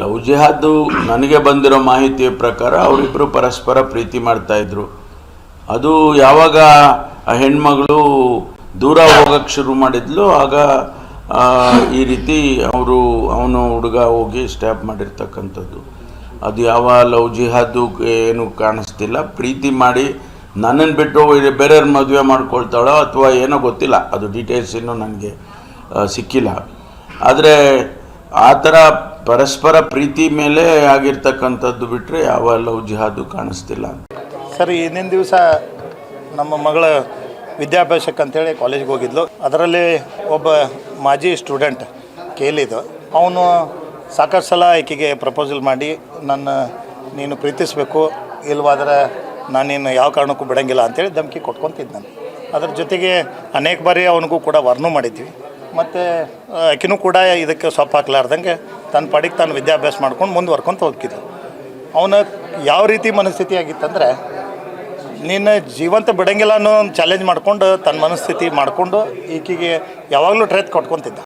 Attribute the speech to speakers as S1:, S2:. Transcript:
S1: Love ಜಿಹಾದ್ ನನಗೆ ಬಂದಿರೋ ಮಾಹಿತಿಯ ಪ್ರಕಾರ ಅವರಿಬ್ಬರು ಪರಸ್ಪರ ಪ್ರೀತಿ ಮಾಡ್ತಾ ಇದ್ರು. ಅದು ಯಾವಾಗ ಆ ಹೆಣ್ಮಗಳು ದೂರ ಹೋಗಕ್ಕೆ ಶುರು ಮಾಡಿದ್ಲು, ಆಗ ಈ ರೀತಿ ಅವರು ಅವನು ಹುಡುಗ ಹೋಗಿ ಸ್ಟ್ಯಾಪ್ ಮಾಡಿರ್ತಕ್ಕಂಥದ್ದು. ಅದು ಯಾವ ಲವ್ ಜಿಹಾದು ಏನು ಕಾಣಿಸ್ತಿಲ್ಲ. ಪ್ರೀತಿ ಮಾಡಿ ನನ್ನನ್ನು ಬಿಟ್ಟು ಬೇರೆಯವ್ರ ಮದುವೆ ಮಾಡ್ಕೊಳ್ತಾಳೋ ಅಥವಾ ಏನೋ ಗೊತ್ತಿಲ್ಲ. ಅದು ಡೀಟೇಲ್ಸ್ ಇನ್ನೂ ನನಗೆ ಸಿಕ್ಕಿಲ್ಲ. ಆದರೆ ಆ ಥರ ಪರಸ್ಪರ ಪ್ರೀತಿ ಮೇಲೆ ಆಗಿರ್ತಕ್ಕಂಥದ್ದು ಬಿಟ್ಟರೆ ಯಾವ ಲವ್ ಜಿಹಾದು ಕಾಣಿಸ್ತಿಲ್ಲ.
S2: ಸರ್ ಹಿಂದಿನ ದಿವಸ ನಮ್ಮ ಮಗಳ ವಿದ್ಯಾಭ್ಯಾಸಕ್ಕೆ ಅಂತೇಳಿ ಕಾಲೇಜ್ಗೆ ಹೋಗಿದ್ಲು. ಅದರಲ್ಲಿ ಒಬ್ಬ ಮಾಜಿ ಸ್ಟೂಡೆಂಟ್ ಕೇಳಿದ್ದು ಅವನು ಸಾಕಷ್ಟು ಸಲ ಆಕೆಗೆ ಪ್ರಪೋಸಲ್ ಮಾಡಿ, ನನ್ನ, ನೀನು ಪ್ರೀತಿಸಬೇಕು. ಇಲ್ವಾದ್ರೆ ನಾನು ನೀನು ಯಾವ ಕಾರಣಕ್ಕೂ ಬಿಡಂಗಿಲ್ಲ ಅಂತೇಳಿ ಧಮಕಿ ಕೊಟ್ಕೊತಿದ್ದೆ ನಾನು ಅದ್ರ ಜೊತೆಗೆ ಅನೇಕ ಬಾರಿ ಅವನಿಗೂ ಕೂಡ ವರ್ಣು ಮಾಡಿದ್ವಿ. ಮತ್ತು ಆಕಿನೂ ಕೂಡ ಇದಕ್ಕೆ ಸೊಪ್ಪು ಹಾಕ್ಲಾರ್ದಂಗೆ ತನ್ನ ಪಾಡಿಗೆ ತಾನು ವಿದ್ಯಾಭ್ಯಾಸ ಮಾಡ್ಕೊಂಡು ಮುಂದುವರ್ಕೊಂತ ಹೋಗ್ತಿದ್ದು ಅವನ ಯಾವ ರೀತಿ ಮನಸ್ಥಿತಿ ಆಗಿತ್ತಂದರೆ ನಿನ್ನ ಜೀವಂತ ಬಿಡಂಗಿಲ್ಲ ಅನ್ನೋ ಚಾಲೆಂಜ್ ಮಾಡ್ಕೊಂಡು ತನ್ನ ಮನಸ್ಥಿತಿ ಮಾಡಿಕೊಂಡು ಈಕೆಗೆ ಯಾವಾಗಲೂ ಟ್ರೆತ್ ಕೊಟ್ಕೊತಿದ್ದ.